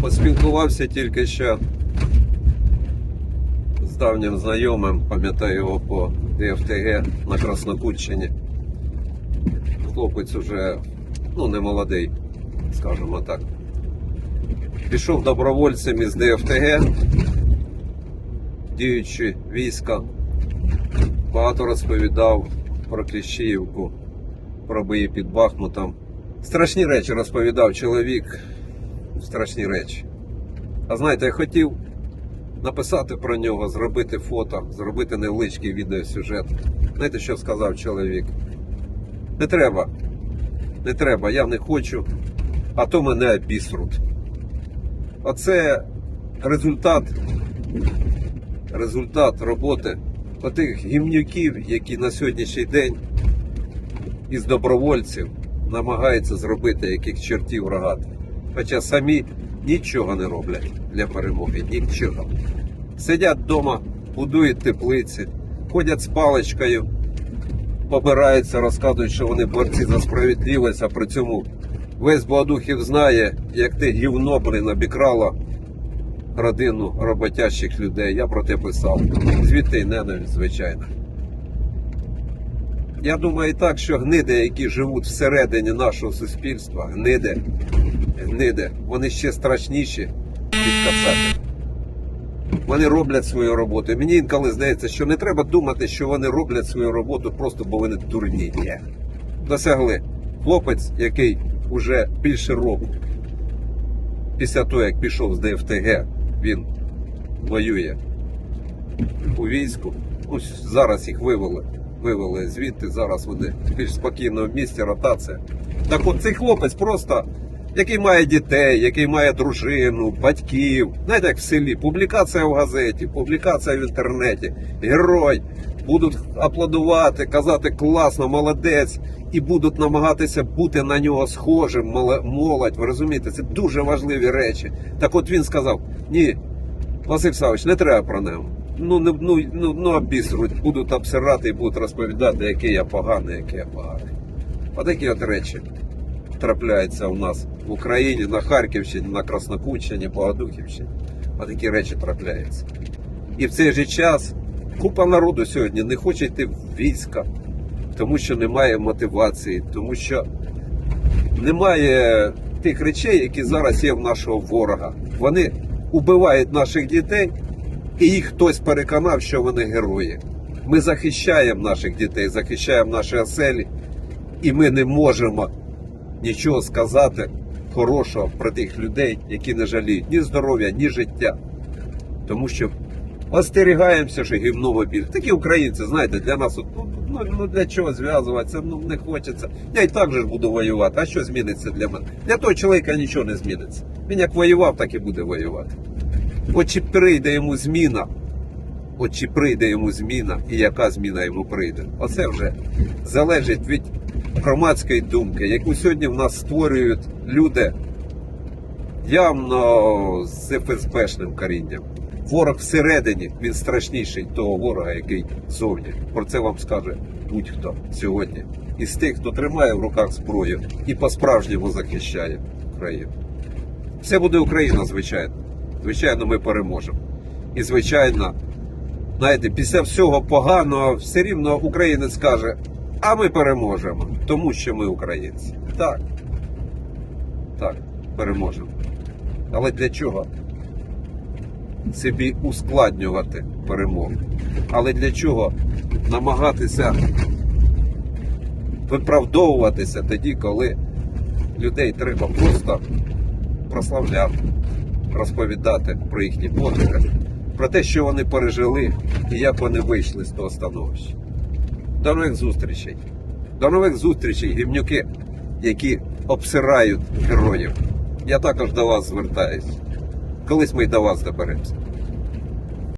Поспілкувався тільки що з давнім знайомим, пам'ятаю його по ДФТГ на Краснокутщині. Хлопець уже ну, не молодий, скажімо так. Пішов добровольцем із ДФТГ, діючи війська. Багато розповідав про Кліщіївку, про бої під Бахмутом. Страшні речі розповідав чоловік. Страшні речі. А знаєте, я хотів написати про нього, зробити фото, зробити невеличкий відеосюжет. Знаєте, що сказав чоловік? Не треба. Не треба, я не хочу, а то мене обісруть. Оце результат, результат роботи отих гімнюків, які на сьогоднішній день із добровольців намагаються зробити яких чортів рогатих. Хоча самі нічого не роблять для перемоги, нічого. Сидять вдома, будують теплиці, ходять з паличкою, побираються, розказують, що вони борці за справедливість, а при цьому весь Богодухів знає, як ти гівно, блін, обікрала родину роботящих людей. Я про те писав. Звідти й ненависть, звичайно. Я думаю так, що гниди, які живуть всередині нашого суспільства, гниди, гниди, вони ще страшніші від кацапів. Вони роблять свою роботу. Мені інколи здається, що не треба думати, що вони роблять свою роботу просто бо вони дурні. Ні. Досягли. Хлопець, який уже більше року, після того, як пішов з ДФТГ, він воює у війську. Ось зараз їх вивели. Вивели звідти, зараз вони в більш спокійному місці, ротація. Так от цей хлопець просто, який має дітей, який має дружину, батьків. Знаєте, як в селі, публікація в газеті, публікація в інтернеті, герой. Будуть аплодувати, казати класно, молодець, і будуть намагатися бути на нього схожим, молодь. Ви розумієте, це дуже важливі речі. Так от він сказав: ні, Василь Савич, не треба про нього. Ну, не, ну, ну, ну обісруть, будуть обсирати і будуть розповідати, який я поганий, який я поганий. Отакі от речі трапляються у нас в Україні, на Харківщині, на Краснокутщині, Богодухівщині. Отакі речі трапляються. І в цей же час купа народу сьогодні не хоче йти в війська, тому що немає мотивації, тому що немає тих речей, які зараз є в нашого ворога. Вони убивають наших дітей, і їх хтось переконав, що вони герої. Ми захищаємо наших дітей, захищаємо наші оселі, і ми не можемо нічого сказати хорошого про тих людей, які не жаліють ні здоров'я, ні життя. Тому що остерігаємося, що гівно в обід. Такі українці, знаєте, для нас от, ну, ну, ну для чого зв'язуватися, ну не хочеться. Я і так же буду воювати. А що зміниться для мене? Для того чоловіка нічого не зміниться. Він як воював, так і буде воювати. От чи прийде йому зміна, от чи прийде йому зміна і яка зміна йому прийде. Оце вже залежить від громадської думки, яку сьогодні в нас створюють люди явно з ФСБшним корінням. Ворог всередині він страшніший того ворога, який зовні. Про це вам скаже будь-хто сьогодні. Із тих, хто тримає в руках зброю і по-справжньому захищає Україну. Все буде Україна, звичайно. Звичайно, ми переможемо. І звичайно, знаєте, після всього поганого все рівно українець каже, а ми переможемо, тому що ми українці. Так. Так, переможемо. Але для чого? Собі ускладнювати перемогу. Але для чого намагатися виправдовуватися тоді, коли людей треба просто прославляти, розповідати про їхні подвиги, про те, що вони пережили і як вони вийшли з того становища. До нових зустрічей. До нових зустрічей, гімнюки, які обсирають героїв. Я також до вас звертаюсь. Колись ми й до вас доберемося.